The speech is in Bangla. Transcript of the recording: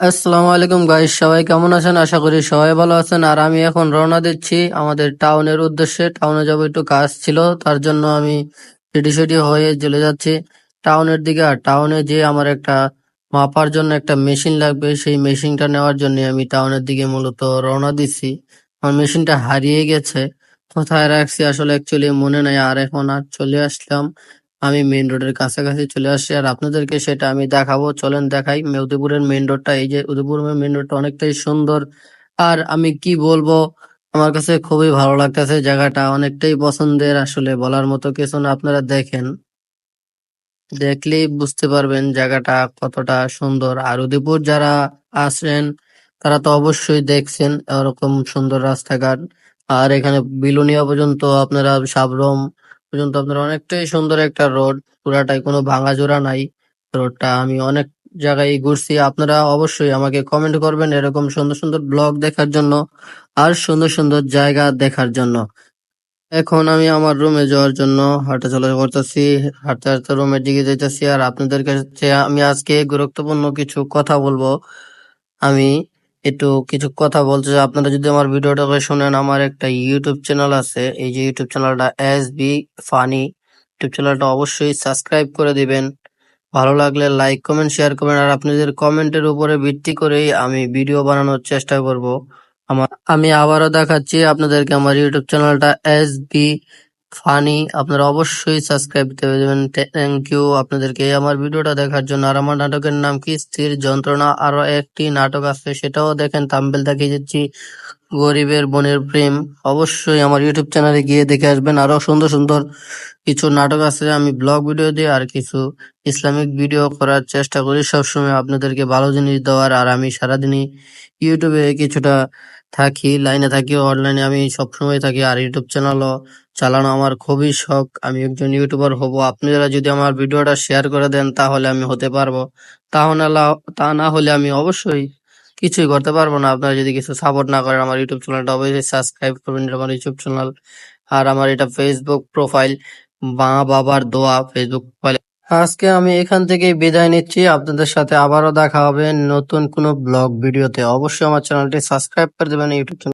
আসসালামু আলাইকুম গাইস সবাই কেমন আছেন? আশা করি সবাই ভালো আছেন। আর আমি এখন রওনা দিচ্ছি আমাদের টাউনের উদ্দেশ্যে। টাউনে যাব, একটু কাজ ছিল, তার জন্য আমি রেডি সেডি হয়ে চলে যাচ্ছি। টাউনের দিকে, আর টাউনে যে আমার একটা মাপার জন্য একটা মেশিন লাগবে, সেই মেশিনটা নেওয়ার জন্য আমি টাউনের দিকে মূলত রওনা দিচ্ছি। আমার মেশিনটা হারিয়ে গেছে, কোথায় রাখছি আসলে অ্যাকচুয়ালি মনে নাই, আর এখন আর চলে আসলাম। আমি মেইন রোডের কাছাকাছি চলে আসছি আর আপনাদেরকে সেটা আমি দেখাবো। চলেন দেখাই উদয়পুরের মেইন রোডটা এই যে উদয়পুরের মেইন রোডটা অনেকটাই সুন্দর। আর আমি কি বলব? আমার কাছে খুবই ভালো লাগতেছে জায়গাটা। অনেকটাই পছন্দের আসলে বলার মতো কিছু না। আপনারা দেখেন। দেখলেই বুঝতে পারবেন জায়গাটা কতটা সুন্দর। আর উদয়পুর যারা আসেন তারা তো অবশ্যই দেখছেন এরকম সুন্দর রাস্তাঘাট। আর এখানে বিলোনিয়া পর্যন্ত আপনারা সাবরুম পর্যন্ত আপনারা অনেকটাই সুন্দর একটা রোড, পুরাটাই কোনো ভাঙাচোরা নাই। রোডটা আমি অনেক জায়গায় ঘুরছি, আপনারা অবশ্যই আমাকে কমেন্ট করবেন এরকম সুন্দর সুন্দর ব্লগ দেখার জন্য আর সুন্দর সুন্দর জায়গা দেখার জন্য। এখন আমি আমার রুমে যাওয়ার জন্য হাঁটা চলা করতেছি, হাঁটতে হাঁটতে রুমের দিকে যাইতেছি আর আপনাদের কাছে আমি আজকে গুরুত্বপূর্ণ কিছু কথা বলব। আমি একটু কিছু কথা বলতে চাই। আপনারা যদি আমার ভিডিওটাকে শুনেন, আমার একটা ইউটিউব চ্যানেল আছে। এই যে ইউটিউব চ্যানেলটা এস বি ফানি ইউটিউব চ্যানেলটা অবশ্যই সাবস্ক্রাইব করে দিবেন। ভালো লাগলে লাইক কমেন্ট শেয়ার করবেন। আর আপনাদের কমেন্টের উপরে ভিত্তি করেই আমি ভিডিও বানানোর চেষ্টা করব। আমার আমি আবারও দেখাচ্ছি আপনাদেরকে আমার ইউটিউব চ্যানেলটা এস বি ফানি, আপনারা অবশ্যই সাবস্ক্রাইব করে দেবেন। থ্যাংক ইউ আপনাদেরকে। আমার ভিডিওটা দেখার জন্য আর আমার নাটকের নাম কি? স্থির যন্ত্রণা। আরও একটি নাটক আছে, সেটাও দেখেন। থাম্বনেল দেখিয়ে দিচ্ছি। গরিবের বোনের প্রেম। অবশ্যই আমার ইউটিউব চ্যানেলে গিয়ে দেখে আসবেন। আরও সুন্দর সুন্দর কিছু নাটক আছে। আমি ব্লগ ভিডিও দিই আর কিছু ইসলামিক ভিডিও করার চেষ্টা করি। সবসময় আপনাদেরকে ভালো জিনিস দেওয়ার। আর আমি সারাদিনই ইউটিউবে কিছুটা থাকি, লাইনে থাকি অনলাইনে আমি সবসময় থাকি। আর ইউটিউব চ্যানেলও চালানো আমার খুবই শখ। আমি একজন ইউটিউবার হব। আপনারা যদি আমার ভিডিওটা শেয়ার করে দেন, তাহলে আমি হতে পারব। তাহলে তা না হলে আমি অবশ্যই কিছুই করতে পারব না। আপনারা যদি কিছু সাপোর্ট না করেন, আমার ইউটিউব চ্যানেলটা অবশ্যই সাবস্ক্রাইব করবেন আমার ইউটিউব চ্যানেল আর আমার এটা ফেসবুক প্রোফাইল মা বাবার দোয়া। ফেসবুক প্রোফাইল আজকে আমি এখান থেকে বিদায় নিচ্ছি। আপনাদের সাথে আবারও দেখা হবে নতুন কোনো ব্লগ ভিডিওতে। অবশ্যই আমার চ্যানেলটি সাবস্ক্রাইব করে দেবেন, ইউটিউব